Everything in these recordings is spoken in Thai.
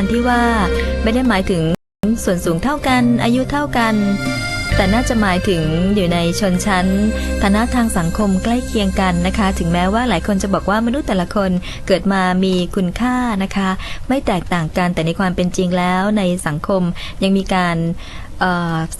กันที่ว่า ไม่ได้หมายถึงส่วนสูงเท่ากัน อายุเท่ากัน แต่น่าจะหมายถึงอยู่ในชนชั้นฐานะทางสังคมใกล้เคียงกันนะคะ ถึงแม้ว่าหลายคนจะบอกว่ามนุษย์แต่ละคนเกิดมามีคุณค่านะคะ ไม่แตกต่างกันแต่ในความเป็นจริงแล้วในสังคมยังมีการ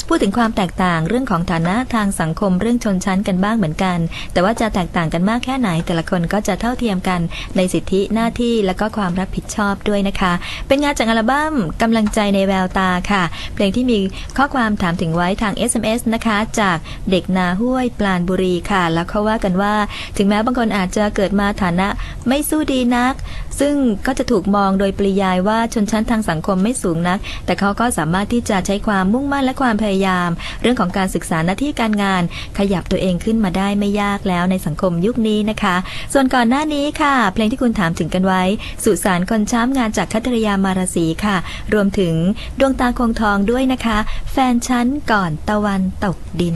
พูดถึงความแตกต่างเรื่องของฐานะทางสังคมเรื่องชนชั้นกันบ้างเหมือนกัน แต่ว่าจะแตกต่างกันมากแค่ไหน แต่ละคนก็จะเท่าเทียมกันในสิทธิหน้าที่และก็ความรับผิดชอบด้วยนะคะ เป็นงานจากอัลบั้มกำลังใจในแววตาค่ะ เพลงที่มีข้อความถามถึงไว้ทาง SMS นะคะ จากเด็กนาห้วยปลานบุรีค่ะ แล้วเขาว่ากันว่า ถึงแม้บางคนอาจจะเกิดมาฐานะไม่สู้ดีนัก ซึ่งก็จะถูกมองโดยปริยายว่าชนชั้นทางสังคมไม่สูงนัก แต่เขาก็สามารถที่จะใช้ความมุ่งมั่นและความพยายาม เรื่องของการศึกษาหน้าที่การงาน ขยับตัวเองขึ้นมาได้ไม่ยากแล้วในสังคมยุคนี้นะคะ ส่วนก่อนหน้านี้ค่ะ เพลงที่คุณถามถึงกันไว้ สุสานคนช้ำงานจากคัตริยามารสีค่ะ รวมถึงดวงตาคงทองด้วยนะคะ แฟนฉันก่อนตะวันตกดิน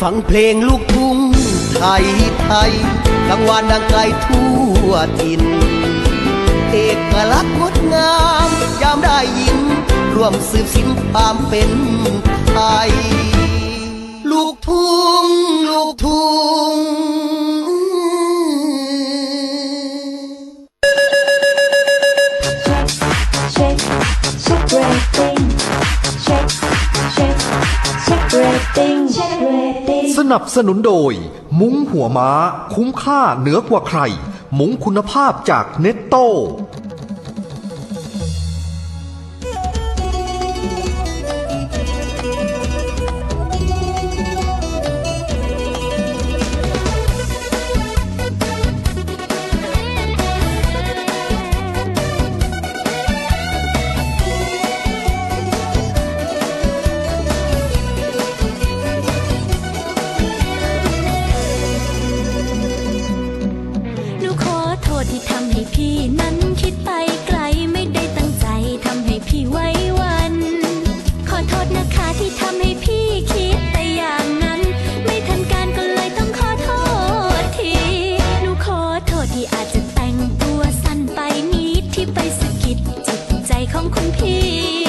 ฟังเพลงลูกทุ่งไทยไทยกลางวันดังไกลทั่วทิน ร่วมสืบสินความเป็นไทย ลูกทุ่ง ลูกทุ่ง check, check rating. Check, check, check rating. Check rating. สนับสนุนโดย มุ้งหัวม้า คุ้มค่าเหนือกว่าใคร มุ้งคุณภาพจากเน็ตโต ข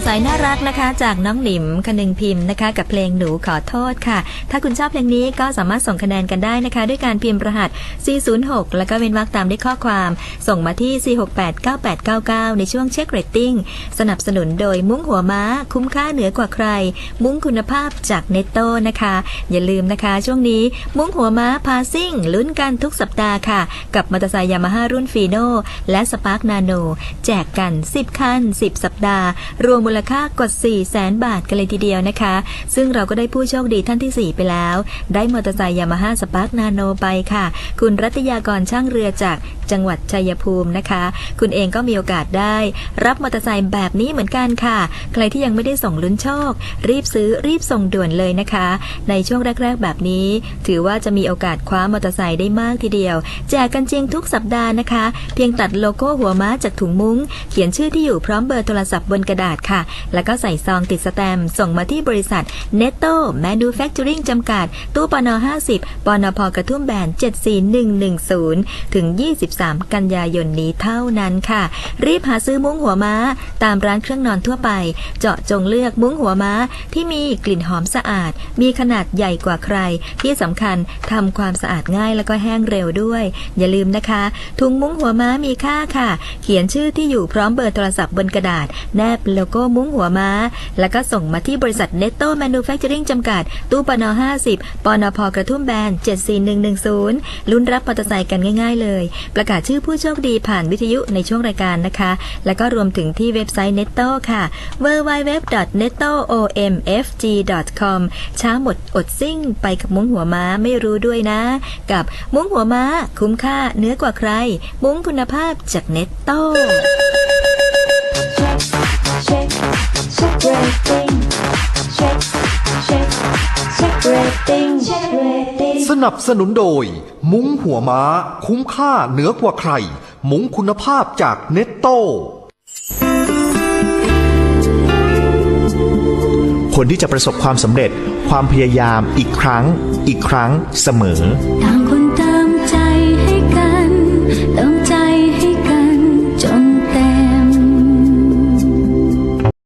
ดใสน่ารักนะคะ จากน้องหนิมคนึงพิมพ์นะคะ กับเพลงหนูขอโทษค่ะ ถ้าคุณชอบเพลงนี้ก็สามารถส่งคะแนนกันได้นะคะ ด้วยการพิมพ์รหัส 406 แล้วก็เว้นวรรคตามด้วยข้อความ ส่งมาที่ 4689899 ในช่วงเช็คเรตติ้งสนับสนุนโดยมุ้งหัวม้า คุ้มค่าเหนือกว่าใคร มุ้งคุณภาพจากเนตโตนะคะ อย่าลืมนะคะ ช่วงนี้มุ้งหัวม้าพาซิ่งลุ้นกันทุกสัปดาห์ค่ะ กับมอเตอร์ไซค์ยามาฮ่ารุ่นฟีโนและสปาร์กนาโนแจกกัน 10 คัน 10 สัปดาห์รวมมูลค่ากว่า 4 0 0แสนบาทกันเลยทีเดียวนะคะ ซึ่งเราก็ได้ผู้โชคดีท่านทีสี่ 4 ไปแล้ว ได้มอเตอร์ไซค์ยามาฮ่าสปาร์กนาโนไปค่ะ คุณรัตยากรช่างเรือจากจังหวัดชัยภูมินะคะ คุณเองก็มีโอกาสได้ รับมอเตอร์ไซค์แบบนี้เหมือนกันค่ะ ใครที่ยังไม่ได้ส่งลุ้นโชค รีบซื้อรีบส่งด่วนเลยนะคะ ในช่วงแรก ๆ แบบนี้ ถือว่าจะมีโอกาสคว้ามอเตอร์ไซค์ได้มากทีเดียว แจกกันจริงทุกสัปดาห์นะคะ เพียงตัดโลโก้หัวม้าจากถุงมุ้ง เขียนชื่อที่อยู่พร้อมเบอร์โทรศัพท์บนกระดาษค่ะแล้วก็ใส่ซองติดสแตมส่งมาที่บริษัท Netto Manufacturing จำกัด ตู้ปน50ปนพกระทุ่มแบน 74110 ถึง 23 กันยายนนี้เท่านั้นค่ะ รีบหาซื้อมุ้งหัวม้า ตามร้านเครื่องนอนทั่วไป เจาะจงเลือกมุ้งหัวม้าที่มีกลิ่นหอมสะอาด มีขนาดใหญ่กว่าใคร ที่สำคัญทำความสะอาดง่ายแล้วก็แห้งเร็วด้วย อย่าลืมนะคะถุงมุ้งหัวม้ามีค่าค่ะ เขียนชื่อที่อยู่พร้อมเบอร์โทรศัพท์บนกระดาษ แนบโลโก้มุ้งหัวม้า แล้วก็ส่งมาที่บริษัท Netto Manufacturing จำกัด ตู้ปน50ปนพกระทุ่มแบน 74110 ลุ้นรับมอเตอร์ไซค์กันง่ายๆเลย ประกาศชื่อผู้โชคดีผ่านวิทยุในช่วงรายการนะคะ แล้วก็รวมถึงที่เว็บไซต์ Netto ค่ะ www.nettoomfg.com ช้าหมดอดซิ่ง ไปกับมุ้งหัวม้าไม่รู้ด้วยนะ กับมุ้งหัวม้า คุ้มค่าเนื้อกว่าใคร มุ้งคุณภาพจาก Netto check, สนับสนุนโดย มุ้งหัวม้า คุ้มค่าเหนือกว่าใคร มุ้งคุณภาพจากเนตโตคนที่จะประสบความสำเร็จความพยายามอีกครั้ง อีกครั้งเสมอต่างคน